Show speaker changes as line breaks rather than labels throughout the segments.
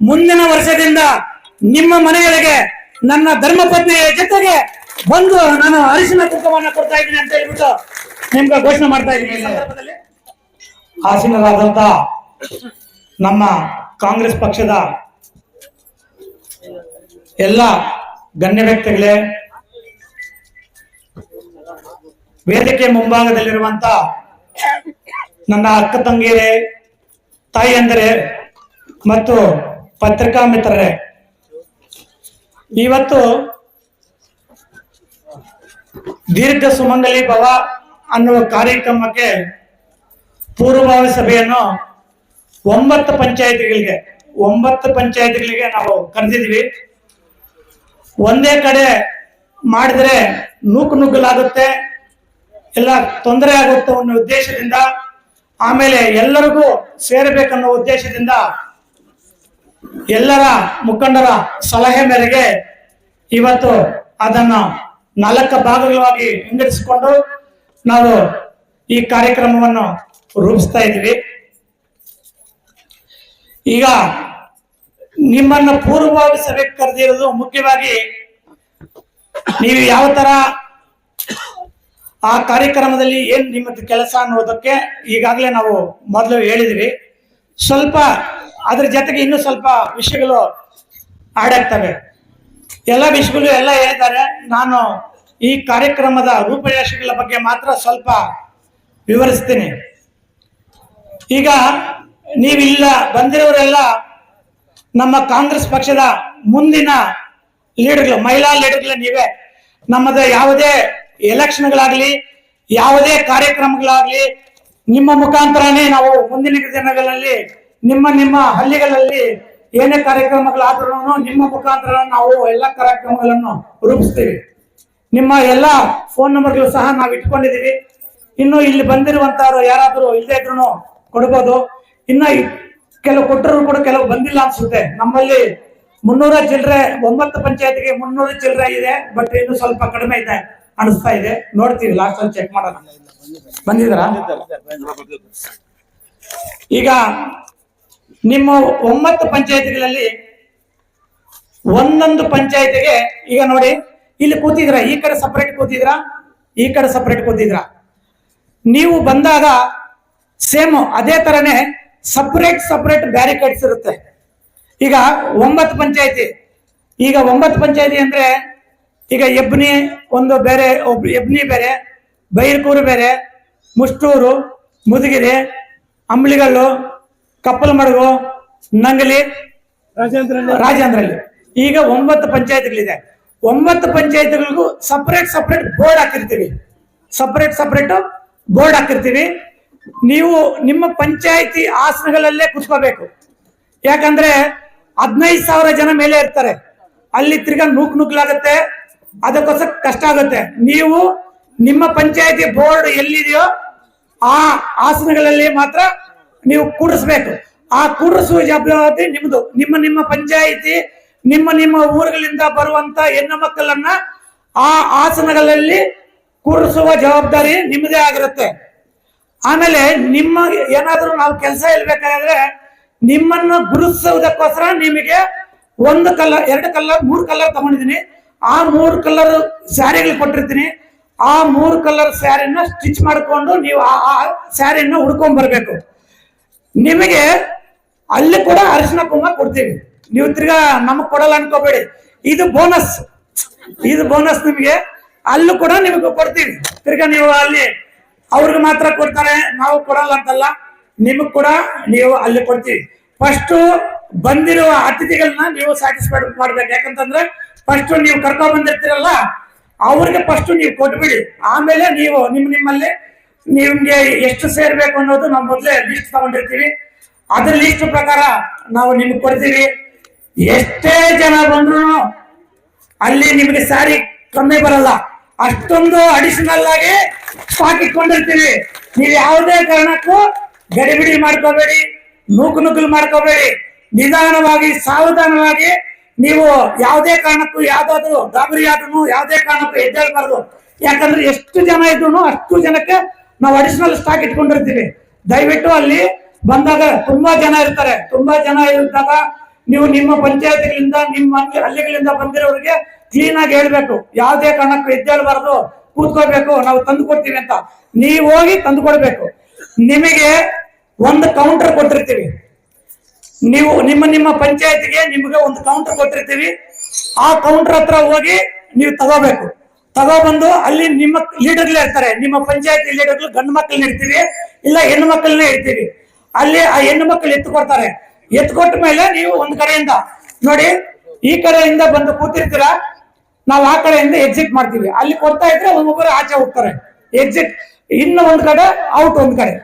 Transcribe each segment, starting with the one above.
ಮುಂದಿನ ವರ್ಷದಿಂದ ನಿಮ್ಮ ಮನೆಗಳಿಗೆ ನನ್ನ ಧರ್ಮಪತ್ನಿಯ ಜೊತೆಗೆ ಬಂದು ನಾನು ಅರಿಶಿನ ಕುಟುಂಬವನ್ನು ಕೊಡ್ತಾ ಇದ್ದೀನಿ ಅಂತ ಹೇಳ್ಬಿಟ್ಟು ನಿಮ್ಗೆ ಘೋಷಣೆ ಮಾಡ್ತಾ ಇದ್ದೀನಿ. ಆಸೀನರಾದಂತ ನಮ್ಮ ಕಾಂಗ್ರೆಸ್ ಪಕ್ಷದ ಎಲ್ಲ ಗಣ್ಯ ವ್ಯಕ್ತಿಗಳೇ, ವೇದಿಕೆ ಮುಂಭಾಗದಲ್ಲಿರುವಂತ ನನ್ನ ಅಕ್ಕ ತಂಗಿಯರೇ ತಾಯಿ ಅಂದರೆ ಮತ್ತು ಪತ್ರಿಕಾ ಮಿತ್ರರೇ ಇವತ್ತು ದೀರ್ಘ ಸುಮಂಗಲಿ ಭವ ಅನ್ನುವ ಕಾರ್ಯಕ್ರಮಕ್ಕೆ ಪೂರ್ವಭಾವಿ ಸಭೆಯನ್ನು ಒಂಬತ್ತು ಪಂಚಾಯತಿಗಳಿಗೆ ಒಂಬತ್ತು ಪಂಚಾಯತಿಗಳಿಗೆ ನಾವು ಕರೆದಿದ್ವಿ. ಒಂದೇ ಕಡೆ ಮಾಡಿದ್ರೆ ನೂಕು ನುಗ್ಗಲಾಗುತ್ತೆ, ಎಲ್ಲ ತೊಂದರೆ ಆಗುತ್ತೆ ಅನ್ನೋ ಉದ್ದೇಶದಿಂದ, ಆಮೇಲೆ ಎಲ್ಲರಿಗೂ ಸೇರಬೇಕನ್ನೋ ಉದ್ದೇಶದಿಂದ ಎಲ್ಲರ ಮುಖಂಡರ ಸಲಹೆ ಮೇರೆಗೆ ಇವತ್ತು ಅದನ್ನ ನಾಲ್ಕು ಭಾಗಗಳಾಗಿ ವಿಂಗಡಿಸಿಕೊಂಡು ನಾವು ಈ ಕಾರ್ಯಕ್ರಮವನ್ನು ರೂಪಿಸ್ತಾ ಇದ್ದೀವಿ. ಈಗ ನಿಮ್ಮನ್ನು ಪೂರ್ವವಾಗಿ ಸಭೆಗೆ ಕರೆದಿರೋದು ಮುಖ್ಯವಾಗಿ ನೀವು ಯಾವ ತರ ಆ ಕಾರ್ಯಕ್ರಮದಲ್ಲಿ ಏನ್ ನಿಮ್ಮದು ಕೆಲಸ ಅನ್ನೋದಕ್ಕೆ ಈಗಾಗಲೇ ನಾವು ಮೊದಲು ಹೇಳಿದ್ವಿ. ಸ್ವಲ್ಪ ಅದ್ರ ಜೊತೆಗೆ ಇನ್ನೂ ಸ್ವಲ್ಪ ವಿಷಯಗಳು ಆಡಾಗ್ತವೆ ಎಲ್ಲ ವಿಷಯಗಳು ಎಲ್ಲ ಹೇಳಿದ್ದಾರೆ. ನಾನು ಈ ಕಾರ್ಯಕ್ರಮದ ರೂಪರೇಷೆಗಳ ಬಗ್ಗೆ ಮಾತ್ರ ಸ್ವಲ್ಪ ವಿವರಿಸ್ತೀನಿ. ಈಗ ನೀವಿಲ್ಲ, ಬಂದಿರೋರೆಲ್ಲ ನಮ್ಮ ಕಾಂಗ್ರೆಸ್ ಪಕ್ಷದ ಮುಂದಿನ ಲೀಡರ್ಗಳು, ಮಹಿಳಾ ಲೀಡರ್ಗಳು ನೀವೇ. ನಮ್ಮದ ಯಾವುದೇ ಎಲೆಕ್ಷನ್ಗಳಾಗಲಿ, ಯಾವುದೇ ಕಾರ್ಯಕ್ರಮಗಳಾಗಲಿ, ನಿಮ್ಮ ಮುಖಾಂತರನೇ ನಾವು ಮುಂದಿನ ದಿನಗಳಲ್ಲಿ ನಿಮ್ಮ ನಿಮ್ಮ ಹಳ್ಳಿಗಳಲ್ಲಿ ಏನೇ ಕಾರ್ಯಕ್ರಮಗಳಾದ್ರೂ ನಿಮ್ಮ ಮುಖಾಂತರ ನಾವು ಎಲ್ಲ ಕಾರ್ಯಕ್ರಮಗಳನ್ನು ರೂಪಿಸ್ತೀವಿ. ನಿಮ್ಮ ಎಲ್ಲ ಫೋನ್ ನಂಬರ್ಗಳು ಸಹ ನಾವು ಇಟ್ಕೊಂಡಿದೀವಿ ಇನ್ನು ಇಲ್ಲಿ ಬಂದಿರುವಂತವ್ರು ಯಾರಾದರೂ ಇಲ್ಲದೆ ಇದ್ರು ಕೊಡ್ಬೋದು. ಇನ್ನ ಕೆಲವು ಕೊಟ್ಟರು ಕೂಡ ಕೆಲವು ಬಂದಿಲ್ಲ ಅನ್ಸುತ್ತೆ. ನಮ್ಮಲ್ಲಿ ಮುನ್ನೂರ ಚಿಲ್ಲರೆ ಒಂಬತ್ತು ಪಂಚಾಯತ್ಗೆ ಮುನ್ನೂರ ಚಿಲ್ಲರೆ ಇದೆ ಬಟ್ ಇನ್ನು ಸ್ವಲ್ಪ ಕಡಿಮೆ ಇದೆ ಅನಿಸ್ತಾ ಇದೆ. ನೋಡ್ತೀವಿ ಲಾಸ್ಟ್ ಅಲ್ಲಿ ಚೆಕ್ ಮಾಡೋಣ. ಬಂದಿದ್ರ ಈಗ ನಿಮ್ಮ ಒಂಬತ್ತು ಪಂಚಾಯತಿಗಳಲ್ಲಿ ಒಂದೊಂದು ಪಂಚಾಯತಿಗೆ, ಈಗ ನೋಡಿ, ಇಲ್ಲಿ ಕೂತಿದ್ರ ಈ ಕಡೆ ಸಪ್ರೇಟ್ ಕೂತಿದ್ರ ಈ ಕಡೆ ಸಪ್ರೇಟ್ ಕೂತಿದ್ರ ನೀವು ಬಂದಾಗ ಸೇಮ್ ಅದೇ ತರನೇ ಸಪ್ರೇಟ್ ಸಪ್ರೇಟ್ ಬ್ಯಾರಿಕೇಡ್ಸ್ ಇರುತ್ತೆ. ಈಗ ಒಂಬತ್ತು ಪಂಚಾಯತಿ. ಈಗ ಒಂಬತ್ತು ಪಂಚಾಯತಿ ಅಂದ್ರೆ, ಈಗ ಎಬ್ನಿ ಒಂದು ಬೇರೆ, ಒಬ್, ಎಬ್ನಿ ಬೇರೆ, ಬೈರ್ಕೂರು ಬೇರೆ, ಮುಷ್ಟೂರು, ಮುದುಗಿರಿ ಅಂಬ್ಳಿಗಲ್ಲು ಕಪ್ಪಲಮಡಗು ನಂಗಲಿ ರಾಜೇಂದ್ರಲ್ಲಿ ಈಗ ಒಂಬತ್ತು ಪಂಚಾಯತ್ಗಳಿದೆ. ಒಂಬತ್ತು ಪಂಚಾಯತ್ಗಳಿಗೂ ಸಪರೇಟ್ ಸಪರೇಟ್ ಬೋರ್ಡ್ ಹಾಕಿರ್ತೀವಿ. ಸಪರೇಟ್ ಸಪರೇಟ್ ಬೋರ್ಡ್ ಹಾಕಿರ್ತೀವಿ. ನೀವು ನಿಮ್ಮ ಪಂಚಾಯತಿ ಆಸನಗಳಲ್ಲೇ ಕುತ್ಕೋಬೇಕು. ಯಾಕಂದ್ರೆ ಹದಿನೈದು ಸಾವಿರ ಜನ ಮೇಲೆ ಇರ್ತಾರೆ. ಅಲ್ಲಿ ತಿರ್ಗಾ ನೂಕ್ ನುಗ್ಲಾಗತ್ತೆ ಅದಕ್ಕೋಸ್ಕರ ಕಷ್ಟ ಆಗುತ್ತೆ. ನೀವು ನಿಮ್ಮ ಪಂಚಾಯತಿ ಬೋರ್ಡ್ ಎಲ್ಲಿದೆಯೋ ಆ ಆಸನಗಳಲ್ಲಿ ಮಾತ್ರ ನೀವು ಕೂಡಿಸ್ಬೇಕು. ಆ ಕೂಡಿಸುವ ಜವಾಬ್ದಾರಿ ನಿಮ್ದು. ನಿಮ್ಮ ನಿಮ್ಮ ಪಂಚಾಯಿತಿ, ನಿಮ್ಮ ನಿಮ್ಮ ಊರುಗಳಿಂದ ಬರುವಂತ ಹೆಣ್ಣು ಮಕ್ಕಳನ್ನ ಆ ಆಸನಗಳಲ್ಲಿ ಕೂರಿಸುವ ಜವಾಬ್ದಾರಿ ನಿಮ್ಮದೇ ಆಗಿರುತ್ತೆ. ಆಮೇಲೆ ನಿಮ್ಮ ಏನಾದರೂ ನಾವು ಕೆಲಸ ಇಲ್ಬೇಕಾದ್ರೆ ನಿಮ್ಮನ್ನು ಗುರುತಿಸುವುದಕ್ಕೋಸ್ಕರ ನಿಮಗೆ ಒಂದು ಕಲರ್, ಎರಡು ಕಲರ್, ಮೂರು ಕಲರ್ ತಗೊಂಡಿದ್ದೀನಿ. ಆ ಮೂರು ಕಲರ್ ಸ್ಯಾರಿಗಳು ಕೊಟ್ಟಿರ್ತೀನಿ. ಆ ಮೂರು ಕಲರ್ ಸ್ಯಾರಿನ ಸ್ಟಿಚ್ ಮಾಡಿಕೊಂಡು ನೀವು ಆ- ಸ್ಯಾರಿನ ಹುಡ್ಕೊಂಡ್ ಬರ್ಬೇಕು. ನಿಮಗೆ ಅಲ್ಲಿ ಕೂಡ ಅರಿಶಿನ ಕುಂಕುಮ ಕೊಡ್ತೀವಿ. ನೀವು ತಿರ್ಗಾ ನಮಗ್ ಕೊಡಲ್ಲ ಅನ್ಕೋಬೇಡಿ. ಇದು ಬೋನಸ್ ಇದು ಬೋನಸ್ ನಿಮಗೆ. ಅಲ್ಲೂ ಕೂಡ ನಿಮಗೆ ಕೊಡ್ತೀವಿ. ತಿರ್ಗಾ ನೀವು ಅಲ್ಲಿ ಅವ್ರಿಗೆ ಮಾತ್ರ ಕೊಡ್ತಾರೆ, ನಾವು ಕೊಡಲ್ಲ ಅಂತಲ್ಲ, ನಿಮಗ್ ಕೂಡ ನೀವು ಅಲ್ಲಿ ಕೊಡ್ತೀವಿ. ಫಸ್ಟ್ ಬಂದಿರುವ ಅತಿಥಿಗಳನ್ನ ನೀವು ಸ್ಯಾಟಿಸ್ಫೈಡ್ ಮಾಡ್ಬೇಕು. ಯಾಕಂತಂದ್ರೆ ಫಸ್ಟ್ ನೀವು ಕರ್ಕೊಂಡ್ ಬಂದಿರ್ತೀರಲ್ಲ, ಅವ್ರಿಗೆ ಫಸ್ಟ್ ನೀವು ಕೊಟ್ಬಿಡಿ. ಆಮೇಲೆ ನೀವು ನಿಮ್ ನಿಮ್ಮಲ್ಲಿ ನಿಮ್ಗೆ ಎಷ್ಟು ಸೇರ್ಬೇಕು ಅನ್ನೋದು ನಾವು ಮೊದಲೇ ಲಿಸ್ಟ್ ತಗೊಂಡಿರ್ತೀವಿ. ಅದ್ರ ಲಿಸ್ಟ್ ಪ್ರಕಾರ ನಾವು ನಿಮ್ಗೆ ಕೊಡ್ತೀವಿ. ಎಷ್ಟೇ ಜನ ಬಂದ್ರು ಅಲ್ಲಿ ನಿಮಗೆ ಸ್ಯಾರಿ ಕಮ್ಮಿ ಬರಲ್ಲ. ಅಷ್ಟೊಂದು ಅಡಿಷನಲ್ ಆಗಿ ಸ್ಟಾಕ್ ಇಟ್ಕೊಂಡಿರ್ತೀವಿ. ನೀವು ಯಾವುದೇ ಕಾರಣಕ್ಕೂ ಗಡಿಬಿಡಿ ಮಾಡ್ಕೋಬೇಡಿ, ನೂಕು ನುಗ್ಗಲು ಮಾಡ್ಕೋಬೇಡಿ. ನಿಧಾನವಾಗಿ, ಸಾವಧಾನವಾಗಿ ನೀವು ಯಾವುದೇ ಕಾರಣಕ್ಕೂ ಯಾವ್ದಾದ್ರು ಗಾಬರಿ ಆದ್ರೂ ಯಾವುದೇ ಕಾರಣಕ್ಕೂ ಎದ್ದೇಳ್ಬಾರ್ದು. ಯಾಕಂದ್ರೆ ಎಷ್ಟು ಜನ ಇದ್ರು ಅಷ್ಟು ಜನಕ್ಕೆ ನಾವು ಅಡಿಷನಲ್ ಸ್ಟಾಕ್ ಇಟ್ಕೊಂಡಿರ್ತೀವಿ. ದಯವಿಟ್ಟು ಅಲ್ಲಿ ಬಂದಾಗ ತುಂಬಾ ಜನ ಇರ್ತಾರೆ. ತುಂಬಾ ಜನ ಇದ್ದಾಗ ನೀವು ನಿಮ್ಮ ಪಂಚಾಯತ್ಗಳಿಂದ, ನಿಮ್ಮ ಹಳ್ಳಿ- ಹಳ್ಳಿಗಳಿಂದ ಬಂದಿರೋರಿಗೆ ಕ್ಲೀನ್ ಆಗಿ ಹೇಳ್ಬೇಕು. ಯಾವುದೇ ಕಾರಣಕ್ಕೂ ಎದ್ದೇಳ್ಬಾರ್ದು ಕೂತ್ಕೋಬೇಕು ನಾವು ತಂದು ಕೊಡ್ತೀವಿ ಅಂತ. ನೀವು ಹೋಗಿ ತಂದು ಕೊಡ್ಬೇಕು. ನಿಮಗೆ ಒಂದು ಕೌಂಟರ್ ಕೊಟ್ಟಿರ್ತೀವಿ. ನೀವು ನಿಮ್ಮ ನಿಮ್ಮ ಪಂಚಾಯತ್ಗೆ ನಿಮಗೆ ಒಂದು ಕೌಂಟರ್ ಕೊಟ್ಟಿರ್ತೀವಿ. ಆ ಕೌಂಟರ್ ಹತ್ರ ಹೋಗಿ ನೀವು ತಗೋಬೇಕು. ತಗೋಬಂದು ಅಲ್ಲಿ ನಿಮ್ಮ ಲೀಡರ್ಲೇ ಇರ್ತಾರೆ. ನಿಮ್ಮ ಪಂಚಾಯತ್ ಲೀಡರ್ಗಳು ಗಂಡು ಮಕ್ಕಳನ್ನ ಇರ್ತೀವಿ ಇಲ್ಲ ಹೆಣ್ಣು ಮಕ್ಕಳನ್ನ ಇರ್ತೀವಿ ಅಲ್ಲಿ ಆ ಹೆಣ್ಣು ಮಕ್ಕಳು ಎತ್ತು ಕೊಡ್ತಾರೆ. ಎತ್ತು ಕೊಟ್ಟ ಮೇಲೆ ನೀವು ಒಂದ್ ಕಡೆಯಿಂದ ನೋಡಿ, ಈ ಕಡೆಯಿಂದ ಬಂದು ಕೂತಿರ್ತೀರಾ, ನಾವು ಆ ಕಡೆಯಿಂದ ಎಕ್ಸಿಟ್ ಮಾಡ್ತೀವಿ. ಅಲ್ಲಿ ಕೊಡ್ತಾ ಇದ್ರೆ ಒಬ್ಬೊಬ್ಬರು ಆಚೆ ಹೋಗ್ತಾರೆ. ಎಕ್ಸಿಟ್ ಇನ್ನು ಒಂದ್ ಕಡೆ ಔಟ್ ಒಂದ್ ಕಡೆ.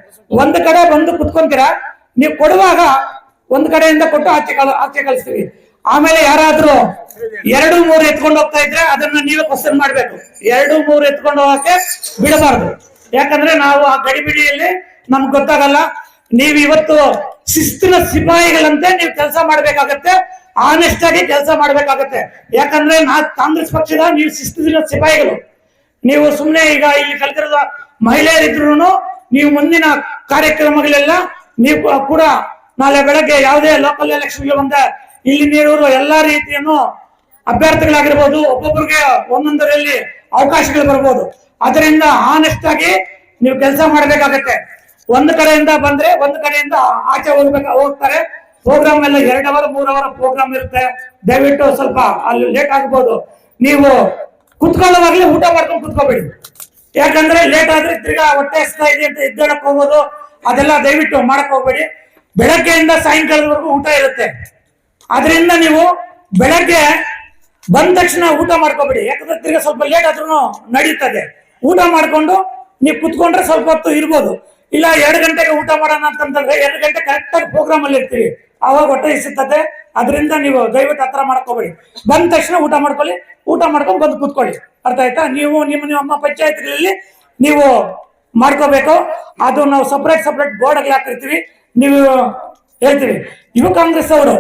ಒಂದ್ ಕಡೆ ಬಂದು ಕುತ್ಕೊಂತೀರಾ, ನೀವು ಕೊಡುವಾಗ ಒಂದ್ ಕಡೆಯಿಂದ ಕೊಟ್ಟು ಆಚೆ ಆಚೆ ಕಳಿಸ್ತೀವಿ. ಆಮೇಲೆ ಯಾರಾದ್ರೂ ಎರಡು ಮೂರು ಎತ್ಕೊಂಡು ಹೋಗ್ತಾ ಇದ್ರೆ ಅದನ್ನ ನೀವೇ ಕ್ವಶನ್ ಮಾಡ್ಬೇಕು. ಎರಡು ಮೂರು ಎತ್ಕೊಂಡು ಹೋಗಕ್ಕೆ ಬಿಡಬಾರ್ದು. ಯಾಕಂದ್ರೆ ನಾವು ಆ ಗಡಿಬಿಡಿಯಲ್ಲಿ ನಮ್ಗೆ ಗೊತ್ತಾಗಲ್ಲ, ನೀವು ಇವತ್ತು ಶಿಸ್ತಿನ ಸಿಪಾಯಿಗಳಂತೆ ನೀವು ಕೆಲಸ ಮಾಡ್ಬೇಕಾಗತ್ತೆ ಆನೆಸ್ಟ್ ಆಗಿ ಕೆಲಸ ಮಾಡ್ಬೇಕಾಗತ್ತೆ. ಯಾಕಂದ್ರೆ ನಾ ಕಾಂಗ್ರೆಸ್ ಪಕ್ಷದ ನೀವು ಶಿಸ್ತಿನ ಸಿಪಾಯಿಗಳು. ನೀವು ಸುಮ್ಮನೆ ಈಗ ಇಲ್ಲಿ ಕಲ್ತಿರೋದ ಮಹಿಳೆಯರಿದ್ರು ನೀವು ಮುಂದಿನ ಕಾರ್ಯಕ್ರಮಗಳೆಲ್ಲ ನೀವು ಕೂಡ- ಕೂಡ ನಾಳೆ ಬೆಳಗ್ಗೆ ಯಾವುದೇ ಲೋಕಲ್ ಎಲೆಕ್ಷನ್ಗೆ ಬಂದ ಇಲ್ಲಿ ನೀವರು ಎಲ್ಲಾ ರೀತಿಯನ್ನು ಅಭ್ಯರ್ಥಿಗಳಾಗಿರ್ಬೋದು ಒಬ್ಬೊಬ್ಬರಿಗೆ ಒಂದೊಂದರಲ್ಲಿ ಅವಕಾಶಗಳು ಬರ್ಬೋದು. ಅದರಿಂದ ಆನೆಸ್ಟ್ ಆಗಿ ನೀವು ಕೆಲಸ ಮಾಡಬೇಕಾಗತ್ತೆ. ಒಂದು ಕಡೆಯಿಂದ ಬಂದ್ರೆ, ಒಂದು ಕಡೆಯಿಂದ ಆಚೆ ಹೋಗ್ಬೇಕು ಹೋಗ್ತಾರೆ. ಪ್ರೋಗ್ರಾಮ್ ಎಲ್ಲ ಎರಡು ಅವರ್, ಮೂರ್ ಅವರ್ ಪ್ರೋಗ್ರಾಮ್ ಇರುತ್ತೆ. ದಯವಿಟ್ಟು ಸ್ವಲ್ಪ ಅಲ್ಲಿ ಲೇಟ್ ಆಗ್ಬೋದು. ನೀವು ಕುತ್ಕೊಳ್ಳೋವಾಗ್ಲೇ ಊಟ ಮಾಡ್ಕೊಂಡು ಕುತ್ಕೋಬೇಡಿ. ಯಾಕಂದ್ರೆ ಲೇಟ್ ಆದ್ರೆ ತಿರ್ಗಾ ಹೊಟ್ಟೆ ಹಸ್ತಾ ಇದೆ ಅಂತ ಎದ್ದೇಳಕ್ ಹೋಗ್ಬೋದು ಅದೆಲ್ಲ ದಯವಿಟ್ಟು ಮಾಡಕ್ ಹೋಗ್ಬೇಡಿ. ಬೆಳಗ್ಗೆಯಿಂದ ಸಾಯಂಕಾಲದವರೆಗೂ ಊಟ ಇರುತ್ತೆ. ಅದರಿಂದ ನೀವು ಬೆಳಗ್ಗೆ ಬಂದ ತಕ್ಷಣ ಊಟ ಮಾಡ್ಕೊಬೇಡಿ. ಯಾಕಂದ್ರೆ ತಿರ್ಗ ಸ್ವಲ್ಪ ಲೇಟ್ ಆದ್ರೂ ನಡೀತದೆ. ಊಟ ಮಾಡ್ಕೊಂಡು ನೀವು ಕುತ್ಕೊಂಡ್ರೆ ಸ್ವಲ್ಪ ಹೊತ್ತು ಇರ್ಬೋದು. ಇಲ್ಲ ಎರಡು ಗಂಟೆಗೆ ಊಟ ಮಾಡೋಣ ಅಂತಂದ್ರೆ ಎರಡು ಗಂಟೆ ಕರೆಕ್ಟ್ ಆಗಿ ಪ್ರೋಗ್ರಾಮ್ ಅಲ್ಲಿ ಇರ್ತೀವಿ ಅವಾಗ ಹೊಟ್ಟೆ ಇಸುತ್ತದೆ ಅದರಿಂದ ನೀವು ದಯವಿಟ್ಟು ಹತ್ರ ಮಾಡ್ಕೋಬೇಡಿ. ಬಂದ ತಕ್ಷಣ ಊಟ ಮಾಡ್ಕೊಳ್ಳಿ. ಊಟ ಮಾಡ್ಕೊಂಡು ಬಂದು ಕೂತ್ಕೊಳ್ಳಿ. ಅರ್ಥ ಆಯ್ತಾ? ನೀವು ನಿಮ್ಮ ನಿಮ್ಮ ಪಂಚಾಯತ್ಗಳಲ್ಲಿ ನೀವು ಮಾಡ್ಕೋಬೇಕು. ಅದು ನಾವು ಸಪ್ರೇಟ್ ಸಪ್ರೇಟ್ ಬೋರ್ಡ್ ಹಾಕಿರ್ತೀವಿ. ನೀವು ಹೇಳ್ತೀವಿ. ಯುವ ಕಾಂಗ್ರೆಸ್ ಅವರು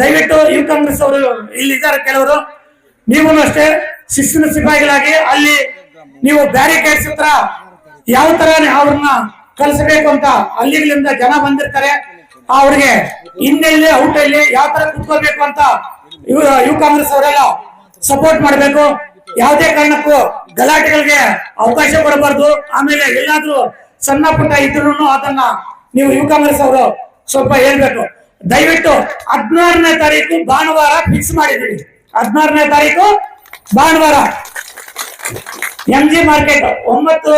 ದಯವಿಟ್ಟು ಯುವ ಕಾಂಗ್ರೆಸ್ ಅವರು ಇಲ್ಲಿ ಇದ್ದಾರೆ ಕೆಲವರು. ನೀವು ಅಷ್ಟೇ ಶಿಸ್ತಿನ ಸಿಪಾಯಿಗಳಾಗಿ ಅಲ್ಲಿ ನೀವು ಬ್ಯಾರಿಕೇಡ್ಸ್ ಹತ್ರ ಯಾವ ತರ ಅವ್ರನ್ನ ಕಲಿಸಬೇಕು ಅಂತ ಅಲ್ಲಿಗಳಿಂದ ಜನ ಬಂದಿರ್ತಾರೆ. ಅವ್ರಿಗೆ ಔಟ್ ಅಲ್ಲಿ ಯಾವ ತರ ಕುತ್ಕೋಬೇಕು ಅಂತ ಯುವ ಕಾಂಗ್ರೆಸ್ ಅವರೆಲ್ಲ ಸಪೋರ್ಟ್ ಮಾಡಬೇಕು. ಯಾವುದೇ ಕಾರಣಕ್ಕೂ ಗಲಾಟೆಗಳಿಗೆ ಅವಕಾಶ ಕೊಡಬಾರ್ದು. ಆಮೇಲೆ ಎಲ್ಲಾದ್ರೂ ಸಣ್ಣ ಪುಟ್ಟ ಇದ್ರು ಅದನ್ನ ನೀವು ಯುವ ಕಾಂಗ್ರೆಸ್ ಅವರು ಸ್ವಲ್ಪ ಹೇಳ್ಬೇಕು. ದಯವಿಟ್ಟು ಹದಿನಾರನೇ ತಾರೀಕು ಭಾನುವಾರ ಫಿಕ್ಸ್ ಮಾಡಿದ್ದೀವಿ ಹದಿನಾರನೇ ತಾರೀಕು ಭಾನುವಾರ. ಎಂ ಜಿ ಮಾರ್ಕೆಟ್ ಒಂಬತ್ತು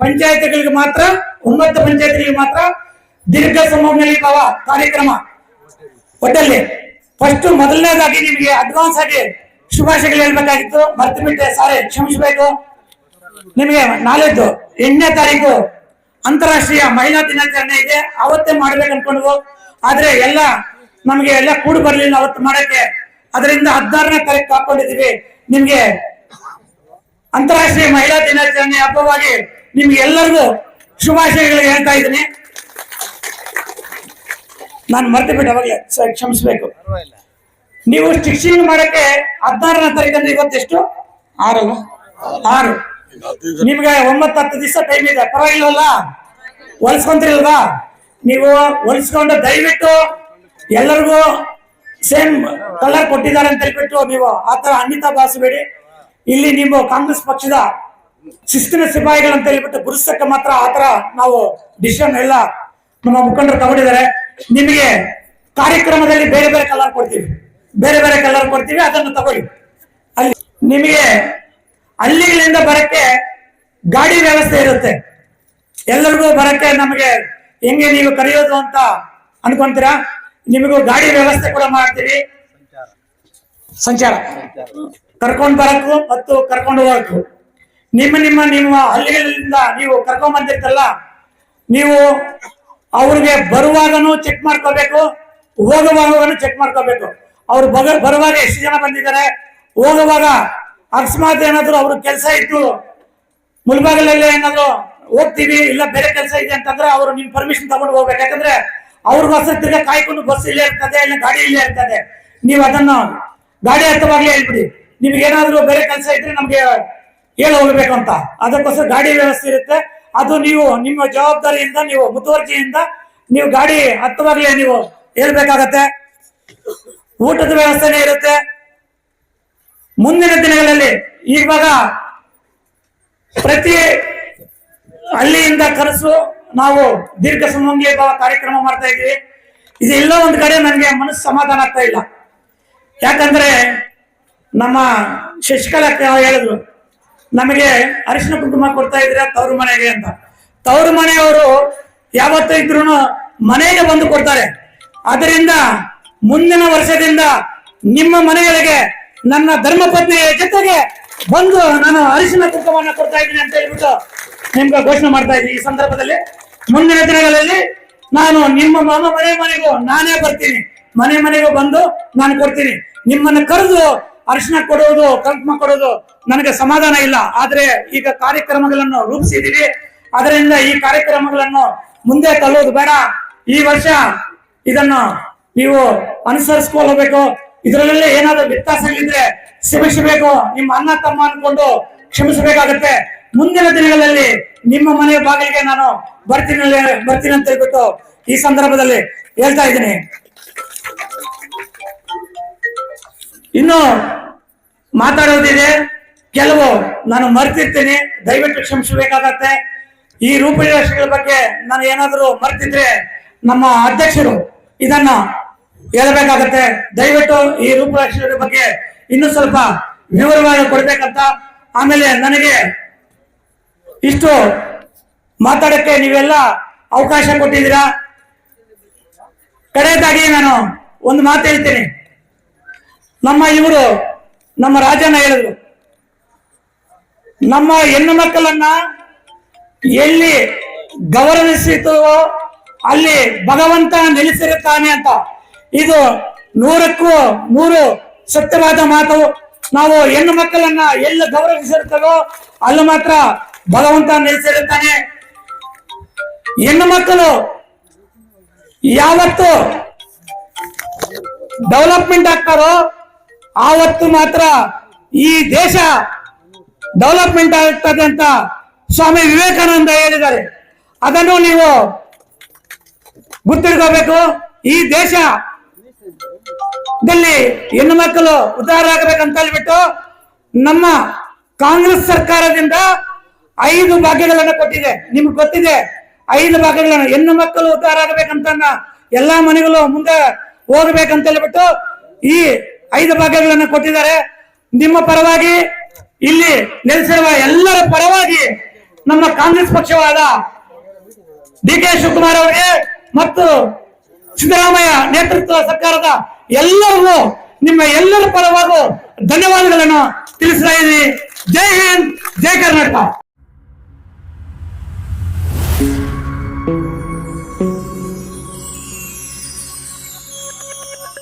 ಪಂಚಾಯತ್ಗಳಿಗೆ ಮಾತ್ರ, ಒಂಬತ್ತು ಪಂಚಾಯತ್ಗಳಿಗೆ ಮಾತ್ರ ದೀರ್ಘ ಸಂಭವನಲ್ಲಿ ಭಾವ ಕಾರ್ಯಕ್ರಮ. ಒಟ್ಟಲ್ಲಿ ಫಸ್ಟ್ ಮೊದಲನೇದಾಗಿ ನಿಮಗೆ ಅಡ್ವಾನ್ಸ್ ಆಗಿ ಶುಭಾಶಯಗಳು ಹೇಳ್ಬೇಕಾಗಿತ್ತು. ಮರ್ತು ಬಿಟ್ಟೆ, ಸಾರಿ, ಕ್ಷಮಿಸಬೇಕು. ನಿಮಗೆ ನಾಳೆದ್ದು ಎಂಟನೇ ತಾರೀಕು ಅಂತಾರಾಷ್ಟ್ರೀಯ ಮಹಿಳಾ ದಿನಾಚರಣೆ ಇದೆ. ಅವತ್ತೇ ಮಾಡ್ಬೇಕು ಅನ್ಕೊಂಡ್ವು ಆದ್ರೆ ಎಲ್ಲ ನಮಗೆ ಎಲ್ಲ ಕೂಡು ಬರ್ಲಿಲ್ಲ ಅವತ್ತು ಮಾಡಕ್ಕೆ. ಅದರಿಂದ ಹದಿನಾರನೇ ತಾರೀಕು ಹಾಕೊಂಡಿದೀವಿ ನಿಮ್ಗೆ ಅಂತಾರಾಷ್ಟ್ರೀಯ ಮಹಿಳಾ ದಿನಾಚರಣೆ ಹಬ್ಬವಾಗಿ ನಿಮ್ಗೆ ಎಲ್ಲರಿಗೂ ಶುಭಾಶಯಗಳು ಹೇಳ್ತಾ ಇದ್ದೀನಿ. ನಾನು ಮರ್ತು ಬಿಟ್ಟು ಅವಾಗಲೇ ಕ್ಷಮಿಸಬೇಕು. ನೀವು ಸ್ಟಿಚಿಂಗ್ ಮಾಡಕ್ಕೆ ಹದಿನಾರನೇ ತಾರೀಕು ಅಂದ್ರೆ ಇವತ್ತೆಷ್ಟು? ಆರಲ್ಲ? ಆರು. ನಿಮ್ಗೆ ಒಂಬತ್ತು ಹತ್ತು ದಿವಸ ಟೈಮ್ ಇದೆ. ಪರವಾಗಿಲ್ವಲ್ಲ ಹೊಲ್ಸ್ಕೊಂತೀರಲ್ವಾ? ನೀವು ಒಲಿಸ್ಕೊಂಡು ದಯವಿಟ್ಟು ಎಲ್ಲರಿಗೂ ಸೇಮ್ ಕಲರ್ ಕೊಟ್ಟಿದ್ದಾರೆ ಅಂತ ಹೇಳ್ಬಿಟ್ಟು ನೀವು ಆ ತರ ಬಾಸಬೇಡಿ ಇಲ್ಲಿ ನಿಮ್ಮ ಕಾಂಗ್ರೆಸ್ ಪಕ್ಷದ ಶಿಸ್ತಿನ ಸಿಪಾಯಿಗಳಂತ ಹೇಳ್ಬಿಟ್ಟು ಗುರುಸಕ್ಕೆ ಮಾತ್ರ ಆತರ ತರ ನಾವು ಡಿಸಿಷನ್ ಎಲ್ಲ ನಮ್ಮ ಮುಖಂಡರು ತಗೊಂಡಿದ್ದಾರೆ. ನಿಮಗೆ ಕಾರ್ಯಕ್ರಮದಲ್ಲಿ ಬೇರೆ ಬೇರೆ ಕಲರ್ ಕೊಡ್ತೀವಿ. ಬೇರೆ ಬೇರೆ ಕಲರ್ ಕೊಡ್ತೀವಿ, ಅದನ್ನು ತಗೊಳ್ಳಿ. ಅಲ್ಲಿ ನಿಮಗೆ ಹಳ್ಳಿಗಳಿಂದ ಬರಕ್ಕೆ ಗಾಡಿ ವ್ಯವಸ್ಥೆ ಇರುತ್ತೆ. ಎಲ್ಲರಿಗೂ ಬರಕ್ಕೆ ನಮಗೆ ಹೆಂಗೆ ನೀವು ಕರೆಯೋದು ಅಂತ ಅನ್ಕೊಂತೀರಾ? ನಿಮಗೂ ಗಾಡಿ ವ್ಯವಸ್ಥೆ ಕೂಡ ಮಾಡ್ತೀವಿ. ಸಂಚಾರ. ಕರ್ಕೊಂಡು ಬರಕ್ಕೂ ಮತ್ತು ಕರ್ಕೊಂಡು ಹೋಗಕ್ಕೂ. ನಿಮ್ಮ ನಿಮ್ಮ ನಿಮ್ಮ ಹಳ್ಳಿಗಳಿಂದ ನೀವು ಕರ್ಕೊಂಡ್ ಬಂದಿರ್ತಲ್ಲ ನೀವು ಅವ್ರಿಗೆ ಬರುವಾಗನು ಚೆಕ್ ಮಾಡ್ಕೋಬೇಕು, ಹೋಗುವಾಗನು ಚೆಕ್ ಮಾಡ್ಕೋಬೇಕು. ಅವ್ರು ಬಗ, ಬರುವಾಗ ಎಷ್ಟು ಜನ ಬಂದಿದ್ದಾರೆ, ಹೋಗುವಾಗ ಅಕಸ್ಮಾತ್ ಏನಾದ್ರು ಅವ್ರ ಕೆಲಸ ಇತ್ತು ಮುಲ್ಬಾಗಲಲ್ಲೇ ಏನಾದ್ರು ಹೋಗ್ತೀವಿ ಇಲ್ಲ ಬೇರೆ ಕೆಲಸ ಇದೆ ಅಂತಂದ್ರೆ ಅವರು ನಿಮ್ ಪರ್ಮಿಷನ್ ತಗೊಂಡು ಹೋಗ್ಬೇಕು. ಯಾಕಂದ್ರೆ ಅವ್ರಿಗೋಸ್ಕರ ತಿರ್ಗಾ ಕಾಯ್ಕೊಂಡು ಬಸ್ ಇಲ್ಲೇ ಇರ್ತದೆ, ಇಲ್ಲ ಗಾಡಿ ಇಲ್ಲೇ ಇರ್ತದೆ. ನೀವು ಅದನ್ನ ಗಾಡಿ ಹತ್ತವಾಗ್ಲೇ ಹೇಳ್ಬಿಡಿ. ನಿಮ್ಗೆ ಏನಾದ್ರು ಬೇರೆ ಕೆಲಸ ಇದ್ರೆ ನಮ್ಗೆ ಹೇಳಿ ಹೋಗ್ಬೇಕು ಅಂತ. ಅದಕ್ಕೋಸ್ಕರ ಗಾಡಿ ವ್ಯವಸ್ಥೆ ಇರುತ್ತೆ. ಅದು ನೀವು ನಿಮ್ಮ ಜವಾಬ್ದಾರಿಯಿಂದ, ನೀವು ಮುತುವರ್ಜಿಯಿಂದ ನೀವು ಗಾಡಿ ಹತ್ತವಾಗ್ಲೇ ನೀವು ಹೇಳ್ಬೇಕಾಗತ್ತೆ. ಊಟದ ವ್ಯವಸ್ಥೆನೇ ಇರುತ್ತೆ. ಮುಂದಿನ ದಿನಗಳಲ್ಲಿ ಇವಾಗ ಪ್ರತಿ ಹಳ್ಳಿಯಿಂದ ಕರೆಸು, ನಾವು ದೀರ್ಘ ಭಾವ ಕಾರ್ಯಕ್ರಮ ಮಾಡ್ತಾ ಇದು ಎಲ್ಲೋ ಒಂದ್ ಕಡೆ ನನಗೆ ಮನಸ್ಸು ಸಮಾಧಾನ ಆಗ್ತಾ ಇಲ್ಲ. ಯಾಕಂದ್ರೆ ನಮ್ಮ ಶಶಿಕಲಾ ಹೇಳಿದ್ರು, ನಮಗೆ ಅರಿಶಿನ ಕುಂಕುಮ ಕೊಡ್ತಾ ಇದ್ರೆ ತವರು ಮನೆಗೆ ಅಂತ. ತವರು ಮನೆಯವರು ಯಾವತ್ತೂ ಇದ್ರು ಮನೆಗೆ ಬಂದು ಕೊಡ್ತಾರೆ. ಅದರಿಂದ ಮುಂದಿನ ವರ್ಷದಿಂದ ನಿಮ್ಮ ಮನೆಗಳಿಗೆ ನನ್ನ ಧರ್ಮಪತ್ನಿಯ ಜೊತೆಗೆ ಬಂದು ನಾನು ಅರಿಶಿನ ಕುಂಕುಮವನ್ನು ಕೊಡ್ತಾ ಇದ್ದೀನಿ ಅಂತ ಹೇಳ್ಬಿಟ್ಟು ನಿಮ್ಗೆ ಘೋಷಣೆ ಮಾಡ್ತಾ ಇದ್ದೀನಿ ಈ ಸಂದರ್ಭದಲ್ಲಿ. ಮುಂದಿನ ದಿನಗಳಲ್ಲಿ ನಾನು ನಿಮ್ಮ ಮಾಮ ಮನೆ ಮನೆಗೂ ನಾನೇ ಬರ್ತೀನಿ. ಮನೆ ಮನೆಗೂ ಬಂದು ನಾನು ಕೊಡ್ತೀನಿ. ನಿಮ್ಮನ್ನು ಕರೆದು ಅರ್ಶನ ಕೊಡುವುದು ಕಲ್ಪಮ ಕೊಡುವುದು ನನಗೆ ಸಮಾಧಾನ ಇಲ್ಲ. ಆದ್ರೆ ಈಗ ಕಾರ್ಯಕ್ರಮಗಳನ್ನು ರೂಪಿಸಿದೀವಿ ಅದರಿಂದ ಈ ಕಾರ್ಯಕ್ರಮಗಳನ್ನು ಮುಂದೆ ತಳ್ಳುವುದು ಬೇಡ. ಈ ವರ್ಷ ಇದನ್ನು ನೀವು ಅನುಸರಿಸ್ಕೊಳ್ಬೇಕು. ಇದರಲ್ಲಿ ಏನಾದ್ರು ವ್ಯತ್ಯಾಸಗಳಿದ್ರೆ ಕ್ಷಮಿಸಬೇಕು. ನಿಮ್ಮ ಅಣ್ಣ ತಮ್ಮ ಅನ್ಕೊಂಡು ಕ್ಷಮಿಸಬೇಕಾಗತ್ತೆ. ಮುಂದಿನ ದಿನಗಳಲ್ಲಿ ನಿಮ್ಮ ಮನೆಯ ಬಾಗಿಲಿಗೆ ನಾನು ಬರ್ತೀನಿ ಬರ್ತೀನಿ ಅಂತ ಹೇಳ್ಬಿಟ್ಟು ಈ ಸಂದರ್ಭದಲ್ಲಿ ಹೇಳ್ತಾ ಇದ್ದೀನಿ. ಇನ್ನು ಮಾತಾಡೋದಿದೆ. ಕೆಲವು ನಾನು ಮರ್ತಿರ್ತೀನಿ. ದಯವಿಟ್ಟು ಕ್ಷಮಿಸಬೇಕಾಗತ್ತೆ. ಈ ರೂಪರೇಷೆಗಳ ಬಗ್ಗೆ ನಾನು ಏನಾದರೂ ಮರ್ತಿದ್ರೆ ನಮ್ಮ ಅಧ್ಯಕ್ಷರು ಇದನ್ನ ಹೇಳಬೇಕಾಗತ್ತೆ. ದಯವಿಟ್ಟು ಈ ರೂಪರೇಷೆಗಳ ಬಗ್ಗೆ ಇನ್ನೂ ಸ್ವಲ್ಪ ವಿವರವಾಗಿ ಕೊಡ್ಬೇಕಂತ ಆಮೇಲೆ ನನಗೆ ಇಷ್ಟು ಮಾತಾಡಕ್ಕೆ ನೀವೆಲ್ಲ ಅವಕಾಶ ಕೊಟ್ಟಿದ್ದೀರಾ? ಕಡೆಯದಾಗಿ ನಾನು ಒಂದು ಮಾತು ಹೇಳ್ತೇನೆ. ನಮ್ಮ ಇವರು ನಮ್ಮ ರಾಜನ ಹೇಳಿದ್ರು. ನಮ್ಮ ಹೆಣ್ಣು ಮಕ್ಕಳನ್ನ ಎಲ್ಲಿ ಗೌರವಿಸುತ್ತೋ ಅಲ್ಲಿ ಭಗವಂತ ನೆಲೆಸಿರುತ್ತಾನೆ ಅಂತ. ಇದು ನೂರಕ್ಕೂ ನೂರು ಸತ್ಯವಾದ ಮಾತು. ನಾವು ಹೆಣ್ಣು ಮಕ್ಕಳನ್ನ ಎಲ್ಲಿ ಗೌರವಿಸಿರ್ತವೋ ಅಲ್ಲಿ ಮಾತ್ರ ಭಗವಂತ ನೆಲೆಸಿರುತ್ತಾನೆ ಹೆಣ್ಣು ಮಕ್ಕಳು, ಯಾವತ್ತು ಡೆವಲಪ್ಮೆಂಟ್ ಆಗ್ತಾರೋ ಆವತ್ತು ಮಾತ್ರ ಈ ದೇಶ ಡೆವಲಪ್ಮೆಂಟ್ ಆಗ್ತದೆ ಅಂತ ಸ್ವಾಮಿ ವಿವೇಕಾನಂದ ಹೇಳಿದ್ದಾರೆ. ಅದನ್ನು ನೀವು ಗುರ್ತಿಡ್ಕೋಬೇಕು ಈ ದೇಶ ಹೆಣ್ಣು ಮಕ್ಕಳು ಉದ್ಧಾರ ಆಗಬೇಕಂತ ಹೇಳ್ಬಿಟ್ಟು ನಮ್ಮ ಕಾಂಗ್ರೆಸ್ ಸರ್ಕಾರದಿಂದ ಐದು ಭಾಗ್ಯಗಳನ್ನು ಕೊಟ್ಟಿದೆ. ನಿಮ್ಗೆ ಗೊತ್ತಿದೆ? ಐದು ಭಾಗ್ಯಗಳನ್ನು ಹೆಣ್ಣು ಮಕ್ಕಳು ಉದ್ಧಾರ ಆಗಬೇಕಂತ ಎಲ್ಲಾ ಮನೆಗಳು ಮುಂದೆ ಹೋಗ್ಬೇಕಂತ ಹೇಳ್ಬಿಟ್ಟು ಈ ಐದು ಭಾಗ್ಯಗಳನ್ನ ಕೊಟ್ಟಿದ್ದಾರೆ. ನಿಮ್ಮ ಪರವಾಗಿ ಇಲ್ಲಿ ನೆಲೆಸಿರುವ ಎಲ್ಲರ ಪರವಾಗಿ ನಮ್ಮ ಕಾಂಗ್ರೆಸ್ ಪಕ್ಷವಾದ ಡಿ ಕೆ ಶಿವಕುಮಾರ್ ಅವರಿಗೆ ಮತ್ತು ಸಿದ್ದರಾಮಯ್ಯ ನೇತೃತ್ವ ಸರ್ಕಾರದ ಎಲ್ಲರಿಗೂ ನಿಮ್ಮ ಎಲ್ಲರ ಪರವಾಗೂ ಧನ್ಯವಾದಗಳನ್ನು ತಿಳಿಸ್ತಾ ಜೈ ಹಿಂದ್, ಜೈ ಕರ್ನಾಟಕ.